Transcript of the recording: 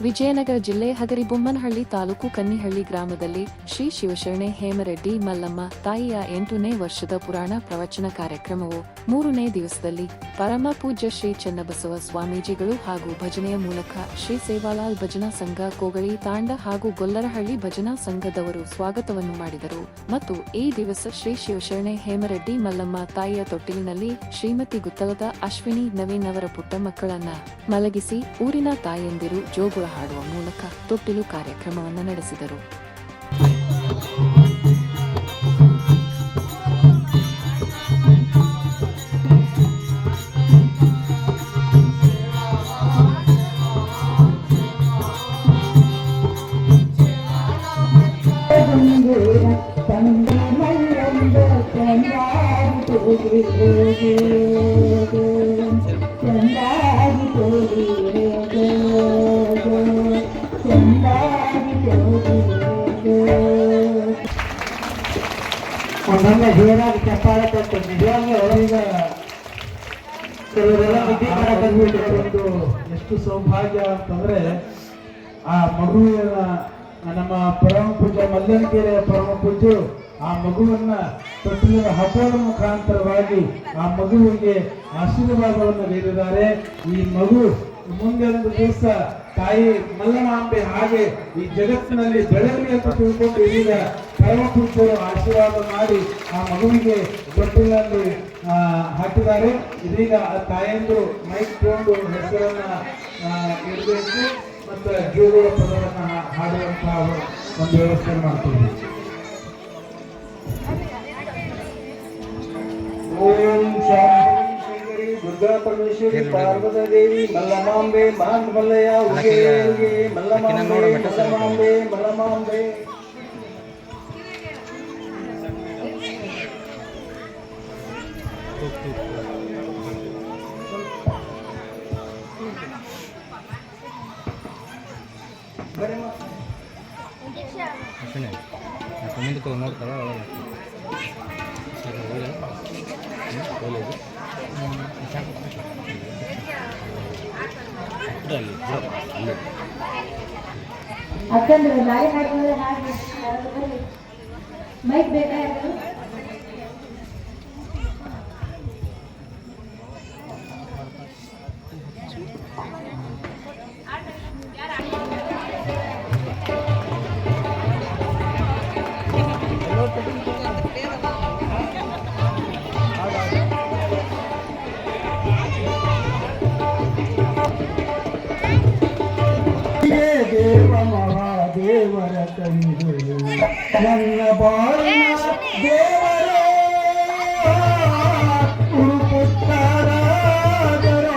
ವಿಜಯನಗರ ಜಿಲ್ಲೆ ಹಗರಿಬೊಮ್ಮನಹಳ್ಳಿ ತಾಲೂಕು ಕನ್ನಿಹಳ್ಳಿ ಗ್ರಾಮದಲ್ಲಿ ಶ್ರೀ ಶಿವಶರಣೆ ಹೇಮರೆಡ್ಡಿ ಮಲ್ಲಮ್ಮ ತಾಯಿಯ ಎಂಟನೇ ವರ್ಷದ ಪುರಾಣ ಪ್ರವಚನ ಕಾರ್ಯಕ್ರಮವು ಮೂರನೇ ದಿವಸದಲ್ಲಿ ಪರಮ ಪೂಜ್ಯ ಶ್ರೀ ಚನ್ನಬಸವ ಸ್ವಾಮೀಜಿಗಳು ಹಾಗೂ ಭಜನೆಯ ಮೂಲಕ ಶ್ರೀ ಸೇವಾಲಾಲ್ ಭಜನಾ ಸಂಘ ಕೋಗಳಿ ತಾಂಡ ಹಾಗೂ ಗೊಲ್ಲರಹಳ್ಳಿ ಭಜನಾ ಸಂಘದವರು ಸ್ವಾಗತವನ್ನು ಮಾಡಿದರು ಮತ್ತು ಈ ದಿವಸ ಶ್ರೀ ಶಿವಶರಣೆ ಹೇಮರೆಡ್ಡಿ ಮಲ್ಲಮ್ಮ ತಾಯಿಯ ತೊಟ್ಟಿಲಿನಲ್ಲಿ ಶ್ರೀಮತಿ ಗುತ್ತಲದ ಅಶ್ವಿನಿ ನವೀನ್ ಅವರ ಪುಟ್ಟ ಮಕ್ಕಳನ್ನ ಮಲಗಿಸಿ ಊರಿನ ತಾಯಂದಿರು ಜೋಗುಳ ಹಾಡುವ ಮೂಲಕ ತೊಟ್ಟಿಲು ಕಾರ್ಯಕ್ರಮವನ್ನು ನಡೆಸಿದರು. ಒಮ್ಮೊಮ್ಮೆ ಜೀವನ ಚಪ್ಪಾಳೆ ಕೊಟ್ಟು ನಿಜವಾಗ್ಲೂ ಈಗ ಕೆಲವರೆಲ್ಲ ಬುದ್ಧಿ ಮಾಡಕ್ ಒಂದು ಎಷ್ಟು ಸೌಭಾಗ್ಯ ಅಂತಂದ್ರೆ ಆ ಮಗುವಿನ ನಮ್ಮ ಪರಮ ಪೂಜೆ ಮಲ್ಲನಕೆರೆಯ ಪರಮ ಆ ಮಗುವನ್ನ ತೊಟ್ಟಿಲಿನ ಹಬ್ಬದ ಮುಖಾಂತರವಾಗಿ ಆ ಮಗುವಿಗೆ ಆಶೀರ್ವಾದವನ್ನು ನೀಡಿದ್ದಾರೆ. ಈ ಮಗು ಮುಂದೆ ಒಂದು ದಿವಸ ತಾಯಿ ಮಲ್ಲಮಾಂಬೆ ಹಾಗೆ ಈ ಜಗತ್ತಿನಲ್ಲಿ ಬೆಳಗಲಿ ಅಂತ ತಿಳ್ಕೊಂಡು ಇದೀಗ ಪರಮಪುರುಷರು ಆಶೀರ್ವಾದ ಮಾಡಿ ಆ ಮಗುವಿಗೆ ತೊಟ್ಟಿಲಲ್ಲಿ ಆ, ಹಾಕಿದ್ದಾರೆ. ಇದೀಗ ಆ ತಾಯಂದು ಮೈಕ್ ತಗೊಂಡು ಹೆಸರನ್ನ ಇಡಬೇಕು. ಮತ್ತು ಜೋಗುಳ ಪದವನ್ನು ಹಾಡುವಂತಹ ಒಂದು ವ್ಯವಸ್ಥೆ ಮಾಡ್ತೀವಿ ದುರ್ಗಾ ಪರಮೇಶ್ವರಿ ಪಾರ್ವತ ದೇವಿ ಮಲ್ಲಮಾಂಬೆ ಮಹಾನ್ ಮಲ್ಲಯ್ಯ ಉಗೆ ಉಗೆ ಮಲ್ಲಮಾಂಬೆ ಮಲ್ಲಮಾಂಬೆ ಮಲ್ಲಮಾಂಬೆ ಅಷ್ಟೇ ಮುಂದಕ್ಕೆ ನೋಡ್ತಾರ ಒಳಗೆ ಹಾಡಿ ಮೈಕ್ ಬೇಕಾ ದೇವ ಮಹಾದೇವರ ತಂದೆ ನನ್ನ ಬಾಳ ದೇವರೇ ಉಡುಪುತ್ತಾರಾದರು